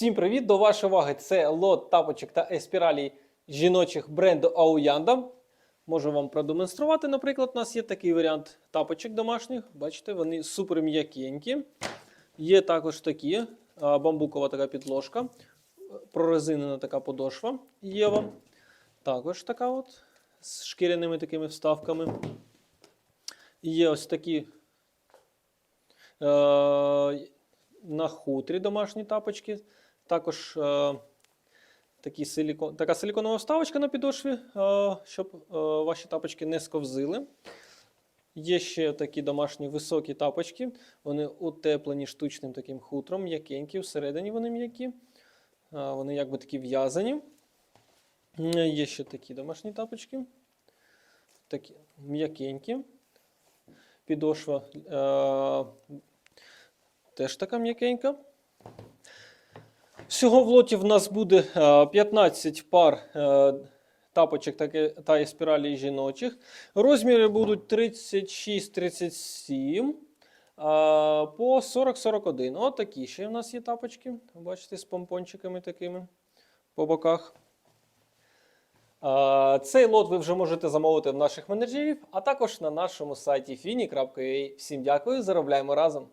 Всім привіт! До вашої уваги це лот тапочок та еспіралій жіночих бренду Aoyanda. Можу вам продемонструвати. Наприклад, у нас є такий варіант тапочок домашніх. Бачите, вони супер м'якенькі. Є також такі бамбукова така підложка, прорезинена така подошва є вам. Також така от з шкіряними такими вставками. Є ось такі е, на хутрі домашні тапочки. Також е, такі силікон, така силіконова вставочка на підошві, е, щоб е, ваші тапочки не сковзили. Є ще такі домашні високі тапочки. Вони утеплені штучним таким хутром, м'якенькі, всередині вони м'які. Вони якби такі в'язані. Є ще такі домашні тапочки. Такі м'якенькі. Підошва е, теж така м'якенька. Всього в лоті в нас буде е, 15 пар е, тапочок та спіралі жіночих. Розміри будуть 36-37 по 40-41. От такі ще в нас є тапочки. Бачите, з помпончиками такими по боках. Цей лот ви вже можете замовити в наших менеджерів, а також на нашому сайті fini.ua. Всім дякую, заробляємо разом!